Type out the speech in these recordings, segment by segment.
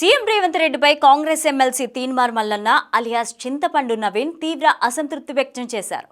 CM Revanth రెడ్డిపై Congress MLC Teenmar Mallanna alias Chintapandu Naveen తీవ్ర అసంతృప్తి వ్యక్తం చేశారు.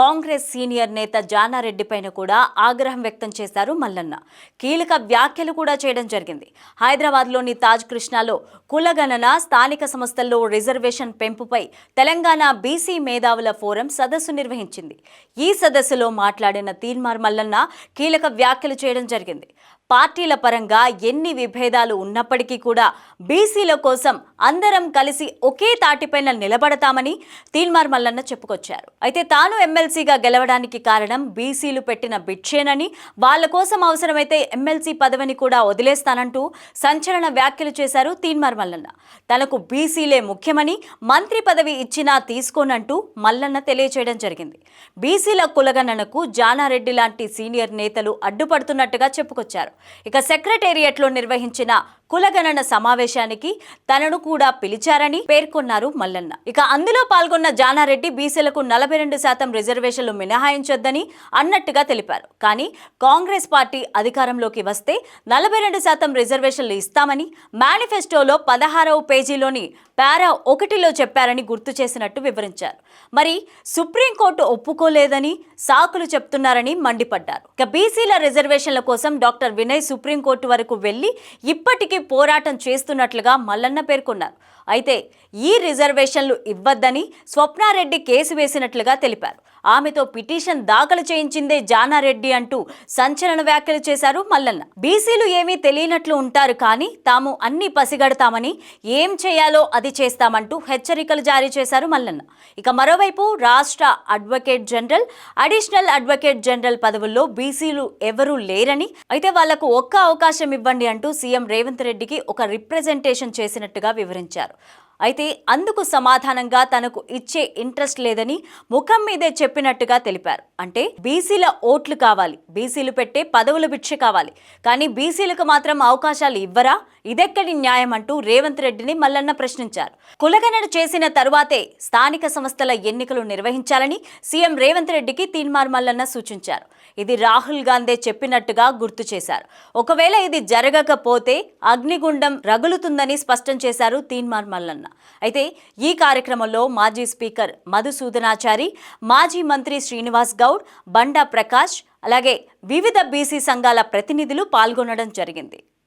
కాంగ్రెస్ సీనియర్ నేత జానారెడ్డిపైన కూడా ఆగ్రహం వ్యక్తం చేశారు మల్లన్న. కీలక వ్యాఖ్యలు కూడా చేయడం జరిగింది. హైదరాబాద్లోని తాజ్ కృష్ణాలో కులగణన స్థానిక సంస్థల్లో రిజర్వేషన్ పెంపుపై తెలంగాణ బీసీ మేధావుల ఫోరం సదస్సు నిర్వహించింది. ఈ సదస్సులో మాట్లాడిన తీన్మార్ మల్లన్న కీలక వ్యాఖ్యలు చేయడం జరిగింది. పార్టీల పరంగా ఎన్ని విభేదాలు ఉన్నప్పటికీ కూడా బీసీల కోసం అందరం కలిసి ఒకే తాటిపైన నిలబడతామని తీన్మార్ మల్లన్న చెప్పుకొచ్చారు. అయితే తాను ఎమ్మెల్సీగా గెలవడానికి కారణం బీసీలు పెట్టిన బిడ్చేనని వాళ్ళ కోసం అవసరమైతే ఎమ్మెల్సీ పదవిని కూడా వదిలేస్తానంటూ సంచలన వ్యాఖ్యలు చేశారు తీన్మార్ మల్లన్న. తనకు బీసీలే ముఖ్యమని మంత్రి పదవి ఇచ్చినా తీసుకోనంటూ మల్లన్న తెలియచేయడం జరిగింది. బీసీల కులగణనకు జానారెడ్డి లాంటి సీనియర్ నేతలు అడ్డుపడుతున్నట్టుగా చెప్పుకొచ్చారు. ఇక సెక్రటేరియట్లో నిర్వహించిన కులగణన సమావేశానికి తనను కూడా పిలిచారని పేర్కొన్నారు మల్లన్న. ఇక అందులో పాల్గొన్న జానారెడ్డి బీసీలకు నలభై రెండు శాతం రిజర్వేషన్లు మినహాయించొద్దని అన్నట్టుగా తెలిపారు. కానీ కాంగ్రెస్ పార్టీ అధికారంలోకి వస్తే నలభై రెండు శాతం రిజర్వేషన్లు ఇస్తామని మేనిఫెస్టోలో పదహారవ పేజీలోని పారా ఒకటిలో చెప్పారని గుర్తు చేసినట్టు వివరించారు. మరి సుప్రీంకోర్టు ఒప్పుకోలేదని సాకులు చెప్తున్నారని మండిపడ్డారు. ఇక బీసీల రిజర్వేషన్ల కోసం డాక్టర్ వినయ్ సుప్రీంకోర్టు వరకు వెళ్ళి ఇప్పటికీ పోరాటం చేస్తున్నట్లుగా మల్లన్న పేర్కొన్నారు. అయితే ఈ రిజర్వేషన్లు ఇవ్వద్దని స్వప్నారెడ్డి కేసు వేసినట్లుగా తెలిపారు. ఆమెతో పిటిషన్ దాఖలు చేయించిందే జానారెడ్డి అంటూ సంచలన వ్యాఖ్యలు చేశారు మల్లన్న. బీసీలు ఏమీ తెలియనట్లు ఉంటారు కానీ తాము అన్ని పసిగడతామని ఏం చేయాలో అది చేస్తామంటూ హెచ్చరికలు జారీ చేశారు మల్లన్న. ఇక మరోవైపు రాష్ట్ర advocate general additional advocate general పదవుల్లో బీసీలు ఎవరూ లేరని అయితే వాళ్ళకు ఒక్క అవకాశం ఇవ్వండి అంటూ సీఎం రేవంత్ రెడ్డికి ఒక రిప్రజెంటేషన్ చేసినట్టుగా వివరించారు. అయితే అందుకు సమాధానంగా తనకు ఇచ్చే ఇంట్రెస్ట్ లేదని ముఖం మీదే చెప్పినట్టుగా తెలిపారు. అంటే బీసీల ఓట్లు కావాలి బీసీలు పెట్టే పదవుల భిక్ష కావాలి. కానీ బీసీలకు మాత్రం అవకాశాలు ఇవ్వరా? ఇదెక్కడి న్యాయం అంటూ రేవంత్ రెడ్డిని మల్లన్న ప్రశ్నించారు. కులగణన చేసిన తరువాతే స్థానిక సంస్థల ఎన్నికలు నిర్వహించాలని సీఎం రేవంత్ రెడ్డికి తీన్మార్ మల్లన్న సూచించారు. ఇది రాహుల్ గాంధీ చెప్పినట్టుగా గుర్తు చేశారు. ఒకవేళ ఇది జరగకపోతే అగ్నిగుండం రగులుతుందని స్పష్టం చేశారు తీన్మార్ మల్లన్న. అయితే ఈ కార్యక్రమంలో మాజీ స్పీకర్ మధుసూదనాచారి మాజీ మంత్రి శ్రీనివాస్ గౌడ్ బండా ప్రకాష్ అలాగే వివిధ బీసీ సంఘాల ప్రతినిధులు పాల్గొనడం జరిగింది.